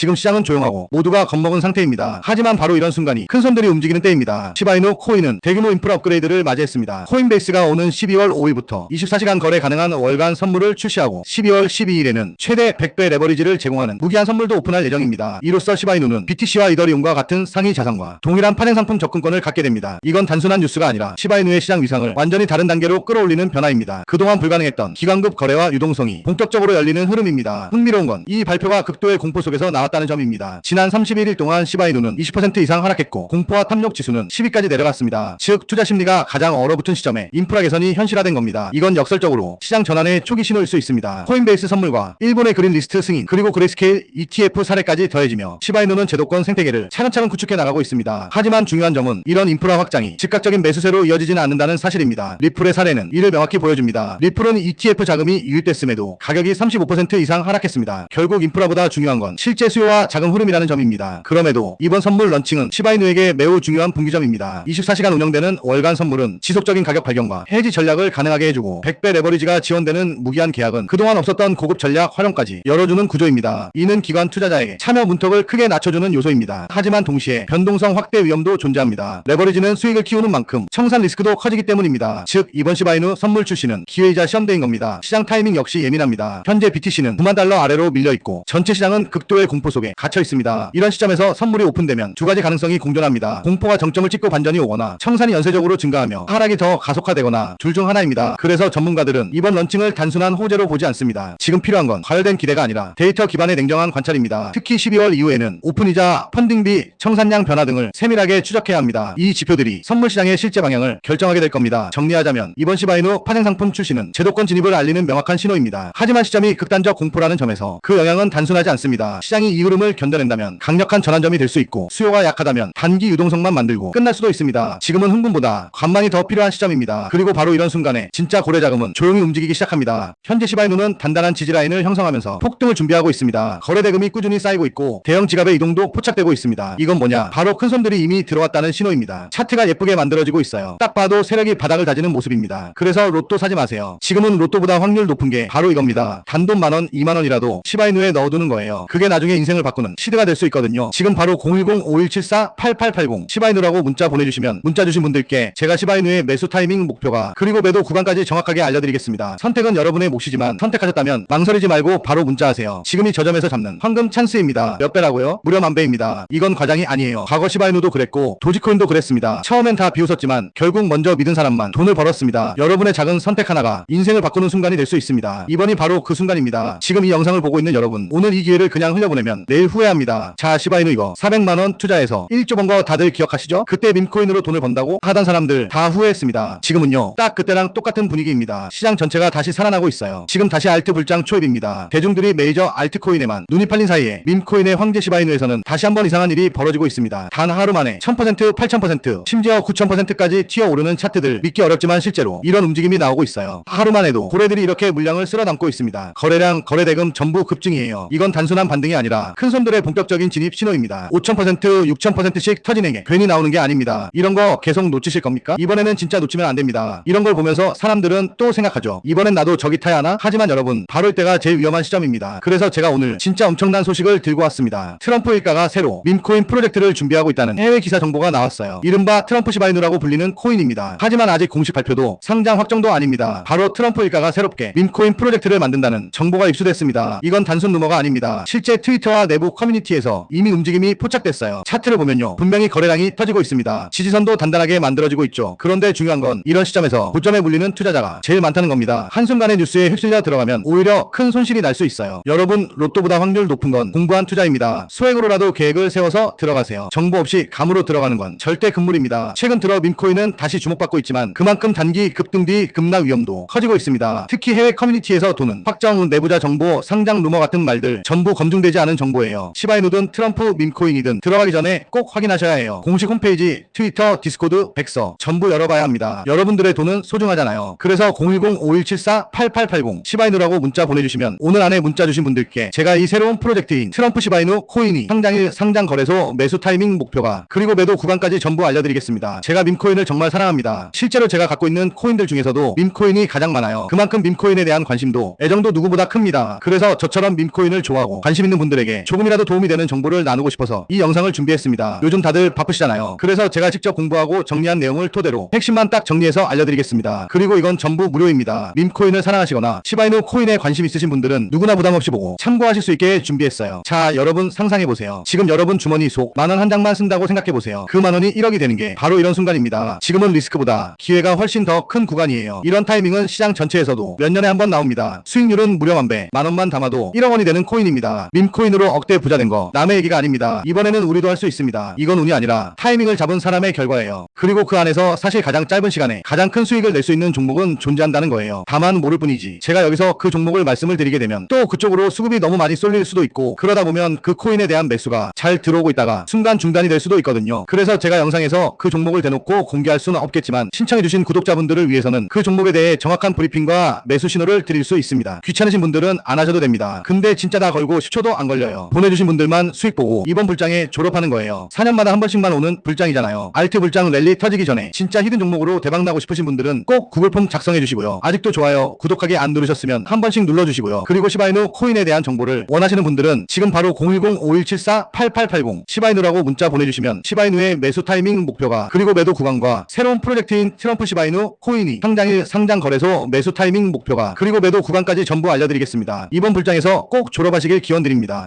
지금 시장은 조용하고 모두가 겁먹은 상태입니다. 하지만 바로 이런 순간이 큰 손들이 움직이는 때입니다. 시바이누 코인은 대규모 인프라 업그레이드를 맞이했습니다. 코인베이스가 오는 12월 5일부터 24시간 거래 가능한 월간 선물을 출시하고 12월 12일에는 최대 100배 레버리지를 제공하는 무기한 선물도 오픈할 예정입니다. 이로써 시바이누는 BTC와 이더리움과 같은 상위 자산과 동일한 파생 상품 접근권을 갖게 됩니다. 이건 단순한 뉴스가 아니라 시바이누의 시장 위상을 완전히 다른 단계로 끌어올리는 변화입니다. 그동안 불가능했던 기관급 거래와 유동성이 본격적으로 열리는 흐름입니다. 흥미로운 건 이 발표가 극도의 공포 속에서 나왔 다는 점입니다. 지난 31일 동안 시바이누는 20% 이상 하락했고 공포와 탐욕 지수는 10위까지 내려갔습니다. 즉 투자 심리가 가장 얼어붙은 시점에 인프라 개선이 현실화된 겁니다. 이건 역설적으로 시장 전환의 초기 신호일 수 있습니다. 코인베이스 선물과 일본의 그린 리스트 승인 그리고 그레이스케일 ETF 사례까지 더해지며 시바이누는 제도권 생태계를 차근차근 구축해 나가고 있습니다. 하지만 중요한 점은 이런 인프라 확장이 즉각적인 매수세로 이어지지는 않는다는 사실입니다. 리플의 사례는 이를 명확히 보여줍니다. 리플은 ETF 자금이 유입됐음에도 가격이 35% 이상 하락했습니다. 결국 인프라보다 중요한 건 실제 수 요와 자금 흐름이라는 점입니다. 그럼에도 이번 선물 런칭은 시바이누에게 매우 중요한 분기점입니다. 24시간 운영되는 월간 선물은 지속적인 가격 발견과 해지 전략을 가능하게 해주고 100배 레버리지가 지원되는 무기한 계약은 그동안 없었던 고급 전략 활용까지 열어주는 구조입니다. 이는 기관 투자자에게 참여 문턱을 크게 낮춰주는 요소입니다. 하지만 동시에 변동성 확대 위험도 존재합니다. 레버리지는 수익을 키우는 만큼 청산 리스크도 커지기 때문입니다. 즉 이번 시바이누 선물 출시는 기회이자 시험대인 겁니다. 시장 타이밍 역시 예민합니다. 현재 BTC는 9만 달러 아래로 밀려 있고 전체 시장은 극도의 공포 속에 갇혀 있습니다. 이런 시점에서 선물이 오픈되면 두 가지 가능성이 공존합니다. 공포가 정점을 찍고 반전이 오거나 청산이 연쇄적으로 증가하며 하락이 더 가속화되거나 둘 중 하나입니다. 그래서 전문가들은 이번 런칭을 단순한 호재로 보지 않습니다. 지금 필요한 건 과열된 기대가 아니라 데이터 기반의 냉정한 관찰입니다. 특히 12월 이후에는 오픈이자 펀딩비, 청산량 변화 등을 세밀하게 추적해야 합니다. 이 지표들이 선물 시장의 실제 방향을 결정하게 될 겁니다. 정리하자면 이번 시바이누 파생 상품 출시는 제도권 진입을 알리는 명확한 신호입니다. 하지만 시점이 극단적 공포라는 점에서 그 영향은 단순하지 않습니다. 시장이 이 흐름을 견뎌낸다면 강력한 전환점이 될 수 있고 수요가 약하다면 단기 유동성만 만들고 끝날 수도 있습니다. 지금은 흥분보다 관망이 더 필요한 시점입니다. 그리고 바로 이런 순간에 진짜 고래 자금은 조용히 움직이기 시작합니다. 현재 시바이누는 단단한 지지 라인을 형성하면서 폭등을 준비하고 있습니다. 거래 대금이 꾸준히 쌓이고 있고 대형 지갑의 이동도 포착되고 있습니다. 이건 뭐냐? 바로 큰 손들이 이미 들어왔다는 신호입니다. 차트가 예쁘게 만들어지고 있어요. 딱 봐도 세력이 바닥을 다지는 모습입니다. 그래서 로또 사지 마세요. 지금은 로또보다 확률 높은 게 바로 이겁니다. 단돈 만원, 2만원이라도 시바이누에 넣어두는 거예요. 그게 나중에 인생을 바꾸는 시대가 될 수 있거든요. 지금 바로 010-5174-8880 시바이누라고 문자 보내주시면 문자 주신 분들께 제가 시바이누의 매수 타이밍 목표가 그리고 매도 구간까지 정확하게 알려드리겠습니다. 선택은 여러분의 몫이지만 선택하셨다면 망설이지 말고 바로 문자하세요. 지금이 저점에서 잡는 황금 찬스입니다. 몇 배라고요? 무려 만 배입니다. 이건 과장이 아니에요. 과거 시바이누도 그랬고 도지코인도 그랬습니다. 처음엔 다 비웃었지만 결국 먼저 믿은 사람만 돈을 벌었습니다. 여러분의 작은 선택 하나가 인생을 바꾸는 순간이 될 수 있습니다. 이번이 바로 그 순간입니다. 지금 이 영상을 보고 있는 여러분 오늘 이 기회를 그냥 흘려보내 면 내일 후회합니다. 자 시바이누 이거 400만원 투자해서 1조 번 거 다들 기억하시죠? 그때 밈코인으로 돈을 번다고 하던 사람들 다 후회했습니다. 지금은요 딱 그때랑 똑같은 분위기입니다. 시장 전체가 다시 살아나고 있어요. 지금 다시 알트 불장 초입입니다. 대중들이 메이저 알트코인에만 눈이 팔린 사이에 밈코인의 황제 시바이누에서는 다시 한번 이상한 일이 벌어지고 있습니다. 단 하루 만에 1000% 8000% 심지어 9000%까지 튀어오르는 차트들 믿기 어렵지만 실제로 이런 움직임이 나오고 있어요. 하루만 해도 고래들이 이렇게 물량을 쓸어 담고 있습니다. 거래량, 거래대금 전부 급증이에요. 이건 단순한 반등이 아니라 큰 손들의 본격적인 진입 신호입니다. 5000% 6000%씩 터지는 게 괜히 나오는 게 아닙니다. 이런 거 계속 놓치실 겁니까? 이번에는 진짜 놓치면 안 됩니다. 이런 걸 보면서 사람들은 또 생각하죠. 이번엔 나도 저기 타야 하나? 하지만 여러분 바로 이때가 제일 위험한 시점입니다. 그래서 제가 오늘 진짜 엄청난 소식을 들고 왔습니다. 트럼프 일가가 새로 밈코인 프로젝트를 준비하고 있다는 해외 기사 정보가 나왔어요. 이른바 트럼프 시바이누라고 불리는 코인입니다. 하지만 아직 공식 발표도 상장 확정도 아닙니다. 바로 트럼프 일가가 새롭게 밈코인 프로젝트를 만든다는 정보가 입수됐습니다. 이건 단순 루머가 아닙니다. 실제 트위터 와 내부 커뮤니티에서 이미 움직임이 포착됐어요. 차트를 보면요. 분명히 거래량이 터지고 있습니다. 지지선도 단단하게 만들어지고 있죠. 그런데 중요한 건 이런 시점에서 고점에 물리는 투자자가 제일 많다는 겁니다. 한순간의 뉴스에 휩쓸려 들어가면 오히려 큰 손실이 날 수 있어요. 여러분 로또보다 확률 높은 건 공부한 투자입니다. 소액으로라도 계획을 세워서 들어가세요. 정보 없이 감으로 들어가는 건 절대 금물입니다. 최근 들어 민코인은 다시 주목받고 있지만 그만큼 단기 급등 뒤 급락 위험도 커지고 있습니다. 특히 해외 커뮤니티에서 도는 확정 내부자 정보, 상장 루머 같은 말들 전부 검증되지 않은 정보예요. 시바이누든 트럼프 민코인이든 들어가기 전에 꼭 확인하셔야 해요. 공식 홈페이지, 트위터, 디스코드, 백서 전부 열어봐야 합니다. 여러분들의 돈은 소중하잖아요. 그래서 010-5174-8880 시바이누라고 문자 보내주시면 오늘 안에 문자 주신 분들께 제가 이 새로운 프로젝트인 트럼프 시바이누 코인이 상장일 상장 거래소 매수 타이밍 목표가 그리고 매도 구간까지 전부 알려드리겠습니다. 제가 밈코인을 정말 사랑합니다. 실제로 제가 갖고 있는 코인들 중에서도 밈코인이 가장 많아요. 그만큼 밈코인에 대한 관심도 애정도 누구보다 큽니다. 그래서 저처럼 밈코인을 좋아하고 관심 있는 분들에게 분들에게 조금이라도 도움이 되는 정보를 나누고 싶어서 이 영상을 준비했습니다. 요즘 다들 바쁘시잖아요. 그래서 제가 직접 공부하고 정리한 내용을 토대로 핵심만 딱 정리해서 알려드리겠습니다. 그리고 이건 전부 무료입니다. 밈코인을 사랑하시거나 시바이누 코인에 관심 있으신 분들은 누구나 부담 없이 보고 참고하실 수 있게 준비했어요. 자, 여러분 상상해 보세요. 지금 여러분 주머니 속 만 원 한 장만 쓴다고 생각해 보세요. 그 만 원이 1억이 되는 게 바로 이런 순간입니다. 지금은 리스크보다 기회가 훨씬 더 큰 구간이에요. 이런 타이밍은 시장 전체에서도 몇 년에 한 번 나옵니다. 수익률은 무려 만 배, 만 원만 담아도 1억 원이 되는 코인입니다. 밈코인으로 억대 부자 된 거 남의 얘기가 아닙니다. 이번에는 우리도 할 수 있습니다. 이건 운이 아니라 타이밍을 잡은 사람의 결과예요. 그리고 그 안에서 사실 가장 짧은 시간에 가장 큰 수익을 낼 수 있는 종목은 존재한다는 거예요. 다만 모를 뿐이지. 제가 여기서 그 종목을 말씀을 드리게 되면 또 그쪽으로 수급이 너무 많이 쏠릴 수도 있고 그러다 보면 그 코인에 대한 매수가 잘 들어오고 있다가 순간 중단이 될 수도 있거든요. 그래서 제가 영상에서 그 종목을 대놓고 공개할 수는 없겠지만 신청해주신 구독자분들을 위해서는 그 종목에 대해 정확한 브리핑과 매수 신호를 드릴 수 있습니다. 귀찮으신 분들은 안 하셔도 됩니다. 근데 진짜 다 걸고 10초도 안 걸려 요. 보내주신 분들만 수익 보고 이번 불장에 졸업하는 거예요. 4년마다 한 번씩만 오는 불장이잖아요. 알트 불장 랠리 터지기 전에 진짜 히든 종목으로 대박 나고 싶으신 분들은 꼭 구글 폼 작성해 주시고요. 아직도 좋아요, 구독하기 안 누르셨으면 한 번씩 눌러주시고요. 그리고 시바이누 코인에 대한 정보를 원하시는 분들은 지금 바로 010-5174-8880 시바이누라고 문자 보내주시면 시바이누의 매수 타이밍 목표가 그리고 매도 구간과 새로운 프로젝트인 트럼프 시바이누 코인이 상장일 상장 거래소 매수 타이밍 목표가 그리고 매도 구간까지 전부 알려드리겠습니다. 이번 불장에서 꼭 졸업하시길 기원드립니다.